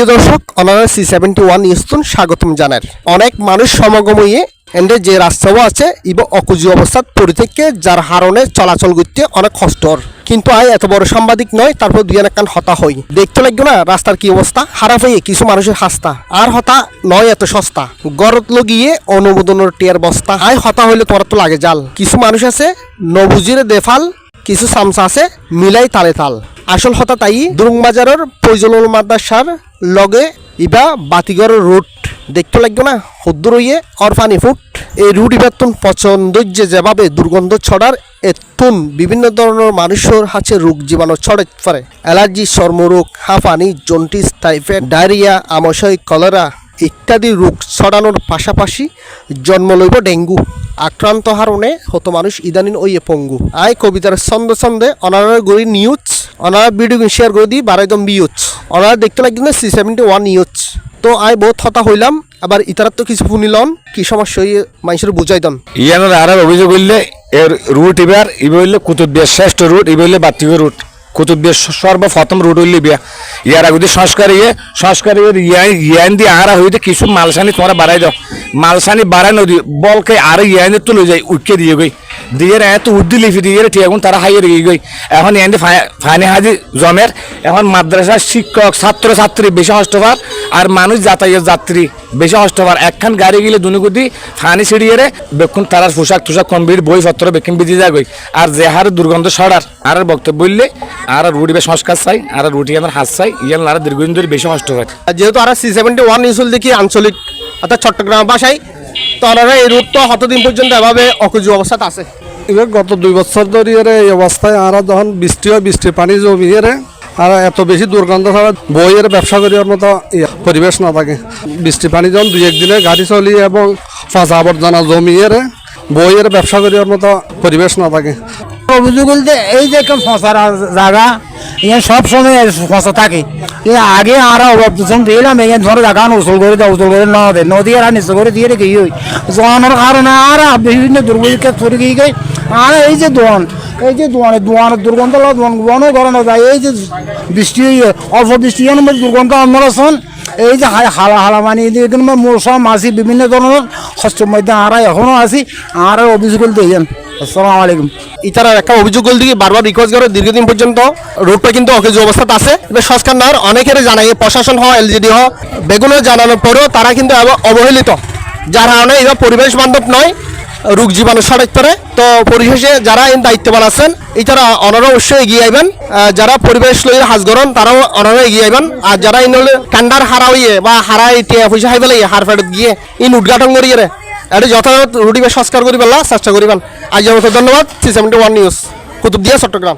সুপ্রিয় দর্শক অনার সি সেভেন্টি ওয়ান ইস্তুন স্বাগতম জানার অনেক মানুষ সমাগম হয়ে এন্ডে যে রাস্তাও আছে, ইব অকুজি অবস্থাত পড়ে থেকে যার হারণে চলাচল করতে অনেক কষ্টর কিন্তু আয় এত বড় সাংবাদিক নয়, তারপর দুই কান হতা হই। দেখতে লাগবে না রাস্তার কি অবস্থা? খারাপ হয়ে কিছু মানুষের হাস্তা। আর হতা নয় এত সস্তা। গরত লগিয়ে অনুমোদনের টিয়ার বস্তা। আয় হতা হইলে তোমার তো লাগে জাল। কিছু মানুষ আছে, নবুজিরে দেফাল কিছু সামসা আছে, মিলাই তালে তাল। আসল হতা তাই দুরুং বাজারের ফৈজলুল মাদ্রাসার লগে ইবা বাতিগর রুট দেখতে লাগবে না হুদ্দুর হইয়ে অরফানি ফুট। এই রুট ইবাতুন পছন্দর্যে যেভাবে দুর্গন্ধ ছড়ার, এতুন বিভিন্ন ধরনের মানুষের হাতে রোগ জীবাণু ছড়াতে পারে। অ্যালার্জি, চর্মরোগ হাঁফানি জন্টিস টাইফয়েড, ডায়রিয়া, আমশয়, কলেরা ইত্যাদি রোগ ছড়ানোর পাশাপাশি জন্ম লইব ডেঙ্গু। আক্রান্ত হারণে হত মানুষ ইদানিন ওইয়ে পঙ্গু। আই কবিতার ছন্দে ছন্দে অনারা গড়ি নিউজ, অনারা ভিডিও শেয়ার করে দিই বারাইদম বিউজ। অনারা দেখতে লাগবে না সি সেভেন্টি ওয়ান নিউজ তো আই বহুত হতা হইলাম, আবার ইতারার তো কিছু শুনিলন কি সমস্যা হইয়ে মানুষের বুঝাই দন। ইয়ানোর আর অভিযোগ হইলে এর রুট এবার ইবে হইলে কুতুববিয়ার শ্রেষ্ঠ রুট ইবে হইলে বাতিক রুট কুতুববিয়ার সর্বপ্রথম রুট হইলে ইয়ার আগে সংস্কার ইয়ে সংস্কার ইয়ে ইয়ান দিয়ে আর হইতে কিছু মালসানি তোমরা বাড়াই দাও। মালসানি বাড়াই নদী বলকে আর ইয়ান তুলে যায় উঠকে দিয়ে গই। দিয়ে এত উদ্দি লিফি দিয়ে ঠিক এখন তারা হাইয়ে রেগে গই। এখন ইয়ান ফানি হাজি জমের এখন মাদ্রাসার শিক্ষক ছাত্র ছাত্রী বেশি হস্তবার আর মানুষ যাতায়াত যাত্রী বেশি হস্তবার একখান গাড়ি গেলে দুনুগুদি ফানি ছিড়িয়ে রে বেক্ষণ তারার পোশাক তোশাক বই বইপত্র বেক্ষণ বিজি যাগই আর যে হার দুর্গন্ধ সরার আর বক্তব্য বললে আর রুটি বেশ সংস্কার চাই আর রুটি আমার হাত চাই ইয়াল আর দীর্ঘদিন ধরে বেশি হষ্ট হয়। আর যেহেতু আর সি সেভেন্টি ওয়ান নিউজ দেখি আঞ্চলিক অর্থাৎ চট্টগ্রাম ভাষায় তো ওনারা এই রুট তো কতদিন পর্যন্ত এভাবে অকুজু অবস্থাতে আছে। এবার গত দুই বছর ধরে এর এই অবস্থায় আর যখন বৃষ্টি হয় বৃষ্টির পানি জমিয়ে রে আর এত বেশি দুর্গন্ধ ছাড়া বইয়ের ব্যবসা করার মতো পরিবেশ না থাকে। বৃষ্টি পানি যখন দুই একদিনে গাড়ি চলি এবং ফাঁসা আবর্জনা জমিয়ে রে বইয়ের ব্যবসা করার মতো পরিবেশ না থাকে। অভিযোগ বলতে এই যে ফসার জায়গা ইয়ে সব সময় ফসা থাকে। আগে আর অভাব দূষণ দিলাম এই ধরো জায়গা করে দেয় করে নদে আর নিচে করে দিয়ে রেখে ওই জোয়ানোর কারণে আর বিভিন্ন দুর্গতিকে চলে গিয়ে আর এই যে দোয়ান, এই যে দোয়ানে দোয়ানের দুর্গন্ধ দোয়ানও করানো যায়। এই যে বৃষ্টি অল্প বৃষ্টি দুর্গন্ধ অন্যরসন এই যে হালা হালা মানে এখানে মৌসুম মাছি বিভিন্ন ধরনের শস্যের মধ্যে আর এখনও আছি, আর অভিযোগ দিয়েছেন আসসালামু আলাইকুম। ইতারা একটা অভিযোগ করলে দিকে বারবার রিকোয়েস্ট করে, দীর্ঘদিন পর্যন্ত রোডটা কিন্তু অকেজ অবস্থাতে আছে। এবার সংস্কার নেওয়ার অনেকের জানাই প্রশাসন হ এলজিডি হ বেগুনো জানানোর পরেও তারা কিন্তু অবহেলিত। যার কারণে এবার পরিবেশ বান্ধব নয়, রোগ জীবাণু ছড়াইতে তো পরিশেষে যারা এই দায়িত্ববান আছেন এছাড়া অনারা অবশ্যই এগিয়ে আইবেন। যারা পরিবেশ লইয়ে হাজ গরন তারাও অনারা এগিয়ে আইবেন। আর যারা ইনলে কান্ডার হারা হইয়ে বা হারা ইটিয়া পয়সা হাই পেলাই হার ফেরত গিয়ে ইন উদ্ঘাটন করিয়ে এটা যথাযথ রুটিবে সংস্কার করবেন পেলা চেষ্টা করবেন আজ ধন্যবাদ। Three seventy one news Kutubdia, Chittagong.